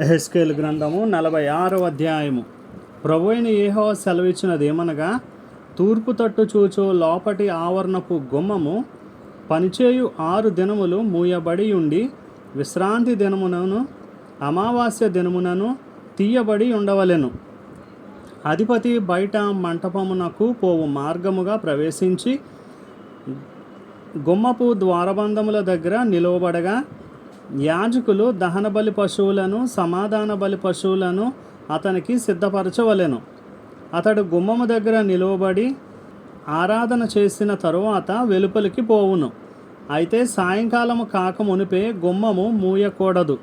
ఎహెస్కేల్ గ్రంథము నలభై ఆరవ అధ్యాయము. ప్రభు అయిన ఏహో సెలవిచ్చినదేమనగా తూర్పు తట్టు చూచు లోపటి ఆవరణపు గుమ్మము పనిచేయు ఆరు దినములు మూయబడి ఉండి విశ్రాంతి దినమునను అమావాస్య దినమునను తీయబడి ఉండవలెను. అధిపతి బయట మంటపమునకు పోవు మార్గముగా ప్రవేశించి గుమ్మపు ద్వారబంధముల దగ్గర నిలువబడగా యాజకులు దహన బలి పశువులను సమాధాన బలి పశువులను అతనికి సిద్ధపరచవలెను. అతడు గుమ్మము దగ్గర నిలువబడి ఆరాధన చేసిన తరువాత వెలుపలికి పోవును. అయితే సాయంకాలము కాక మునిపే గుమ్మము మూయకూడదు.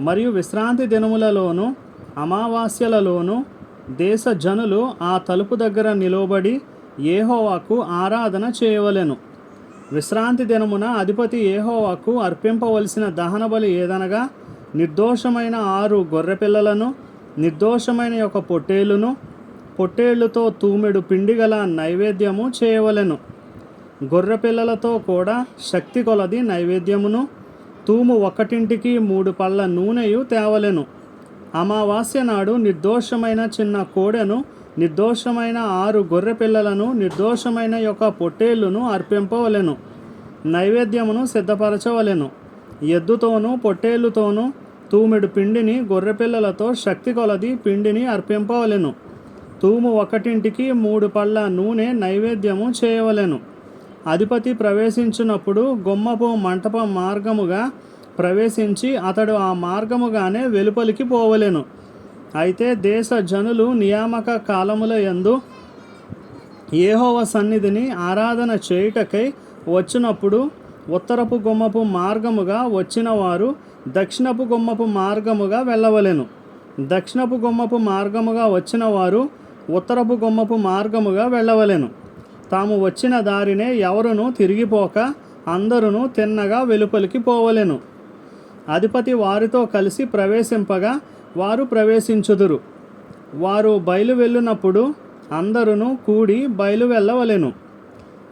మరియు విశ్రాంతి దినములలోను అమావాస్యలలోను దేశ జనులు ఆ తలుపు దగ్గర నిలువబడి ఏహోవాకు ఆరాధన చేయవలెను. విశ్రాంతి దినమున అధిపతి ఏహోవాకు అర్పింపవలసిన దహన బలి ఏదనగా నిర్దోషమైన ఆరు గొర్రెపిల్లలను నిర్దోషమైన యొక్క పొట్టేలును పొట్టేళ్ళతో తూమెడు పిండిగల నైవేద్యము చేయవలెను. గొర్రెపిల్లలతో కూడా శక్తి కొలది నైవేద్యమును తూము ఒకటింటికి మూడు పళ్ళ నూనెయు తేవలెను. అమావాస్య నాడు నిర్దోషమైన చిన్న కోడెను నిర్దోషమైన ఆరు గొర్రె పిల్లలను నిర్దోషమైన యొక్క పొట్టేళ్ళును అర్పింపవలెను. నైవేద్యమును సిద్ధపరచవలెను. ఎద్దుతోనూ పొట్టేళ్ళుతోనూ తూమెడు పిండిని గొర్రెపిల్లలతో శక్తి కొలది పిండిని అర్పింపవలెను. తూము ఒకటింటికి మూడు పళ్ళ నూనె నైవేద్యము చేయవలెను. అధిపతి ప్రవేశించినప్పుడు గుమ్మపు మంటప మార్గముగా ప్రవేశించి అతడు ఆ మార్గముగానే వెలుపలికి పోవలెను. అయితే దేశ జనులు నియామక కాలముల యందు ఏహోవ సన్నిధిని ఆరాధన చేయుటకై వచ్చినప్పుడు ఉత్తరపు గుమ్మపు మార్గముగా వచ్చిన వారు దక్షిణపు గుమ్మపు మార్గముగా వెళ్ళవలెను. దక్షిణపు గుమ్మపు మార్గముగా వచ్చిన వారు ఉత్తరపు గుమ్మపు మార్గముగా వెళ్ళవలెను. తాము వచ్చిన దారినే ఎవరును తిరిగిపోక అందరును తిన్నగా వెలుపలికి పోవలెను. అధిపతి వారితో కలిసి ప్రవేశింపగా వారు ప్రవేశించుదురు. వారు బయలు వెళ్ళినప్పుడు అందరును కూడి బయలు వెళ్ళవలెను.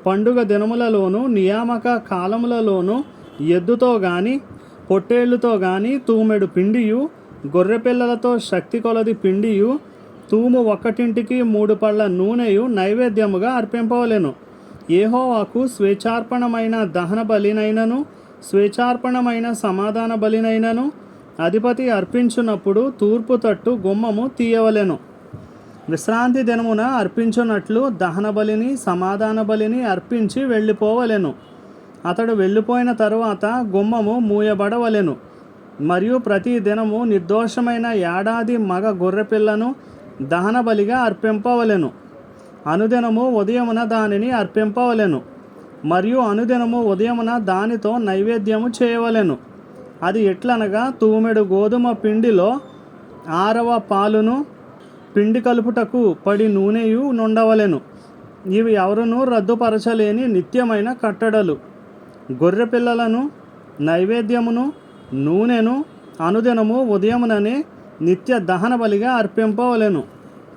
పండుగ దినములలోను నియామక కాలములలోను ఎద్దుతో గాని పొట్టేళ్ళతో గాని తూమెడు పిండియు గొర్రెపిల్లలతో శక్తి కొలది పిండియు తూము ఒక్కటింటికి మూడు పళ్ళ నూనెయు నైవేద్యముగా అర్పింపవలెను. ఏహోవాకు స్వేచ్ఛార్పణమైన దహన బలినైనను స్వేచ్ఛార్పణమైన సమాధాన బలినైనను అధిపతి అర్పించున్నప్పుడు తూర్పు తట్టు గుమ్మము తీయవలెను. విశ్రాంతి దినమున అర్పించున్నట్లు దహన బలిని సమాధాన బలిని అర్పించి వెళ్ళిపోవలెను. అతడు వెళ్ళిపోయిన తరువాత గుమ్మము మూయబడవలెను. మరియు ప్రతి దినము నిర్దోషమైన ఏడాది మగ గొర్రెపిల్లను దహన బలిగా అర్పింపవలెను. అనుదినము ఉదయమున దానిని అర్పింపవలెను. మరియు అనుదినము ఉదయమున దానితో నైవేద్యము చేయవలెను. అది ఎట్లనగా తూమెడు గోధుమ పిండిలో ఆరవ పాలును పిండి కలుపుటకు పడి నూనెయు నుండవలెను. ఇవి ఎవరునూ రద్దుపరచలేని నిత్యమైన కట్టడలు. గొర్రె పిల్లలను నైవేద్యమును నూనెను అనుదినము ఉదయముననే నిత్య దహన బలిగా అర్పింపవలెను.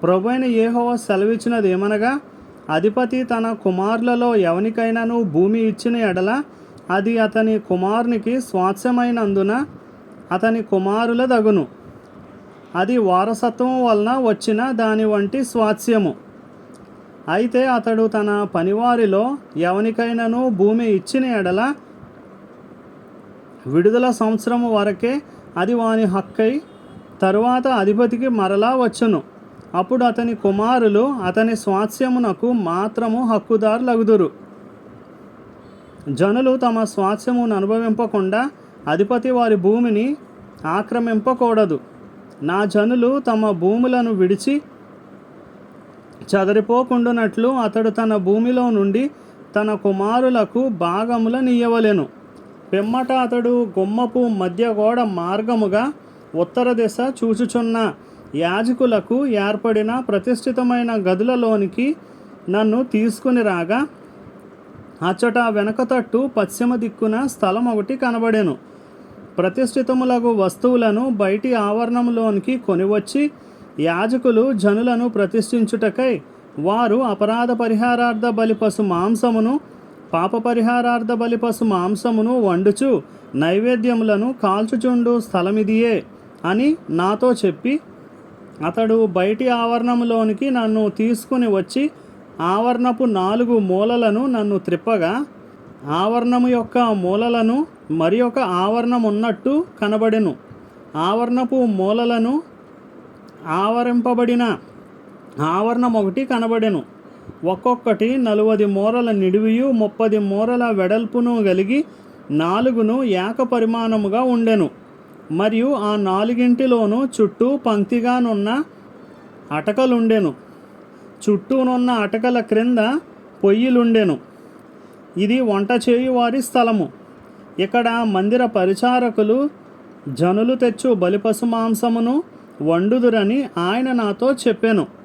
ప్రభుైన ఏహోవ సెలవిచ్చినది ఏమనగా అధిపతి తన కుమారులలో ఎవనికైనాను భూమి ఇచ్చిన ఎడల అది అతని కుమారునికి స్వాస్యమైనందున అతని కుమారుల దగును అది వారసత్వం వలన వచ్చిన దాని వంటి స్వాస్యము అయితే అతడు తన పనివారిలో ఎవనికైనాను భూమి ఇచ్చిన ఎడల విడుదల సంవత్సరం వరకే అది వాని హక్కై తరువాత అధిపతికి మరలా వచ్చును. అప్పుడు అతని కుమారులు అతని స్వాస్యమునకు మాత్రము హక్కుదారులగుదురు. జనులు తమ స్వాస్యమును అనుభవింపకుండా అధిపతి వారి భూమిని ఆక్రమింపకూడదు. నా జనులు తమ భూములను విడిచి చదరిపోకుండునట్లు అతడు తన భూమిలో నుండి తన కుమారులకు భాగములనియ్యవలెను పిమ్మట అతడు గుమ్మపు మధ్య గోడ మార్గముగా ఉత్తర దిశ చూచుచున్న యాజకులకు ఏర్పడిన ప్రతిష్ఠితమైన గదులలోనికి నన్ను తీసుకుని రాగా అచ్చట వెనక తట్టు పశ్చిమ దిక్కున స్థలం ఒకటి కనబడెను. ప్రతిష్ఠితములకు వస్తువులను బయటి ఆవరణంలోనికి కొనివచ్చి యాజకులు జనులను ప్రతిష్ఠించుటకై వారు అపరాధ పరిహారార్థ బలి పశు మాంసమును పాప పరిహారార్థ బలి పశు మాంసమును వండుచు నైవేద్యములను కాల్చుచుండు స్థలమిదియే అని నాతో చెప్పి అతడు బయటి ఆవరణంలోనికి నన్ను తీసుకుని వచ్చి ఆవరణపు నాలుగు మూలలను నన్ను త్రిప్పగా ఆవరణము యొక్క మూలలను మరి ఒక ఆవరణం ఉన్నట్టు కనబడెను. ఆవరణపు మూలలను ఆవరింపబడిన ఆవరణం ఒకటి కనబడెను. ఒక్కొక్కటి నలువది మూరల నిడివియు ముప్పది మూరల వెడల్పును కలిగి నాలుగును ఏక పరిమాణముగా ఉండెను. మరియు ఆ నాలుగింటిలోనూ చుట్టూ పంక్తిగానున్న అటకలుండెను. చుట్టూనున్న అటకల క్రింద పొయ్యిలుండెను. ఇది వంట చేయువారి స్థలము. ఇక్కడ మందిర పరిచారకులు జనులు తెచ్చు బలిపశు మాంసమును వండుదురని ఆయన నాతో చెప్పెను.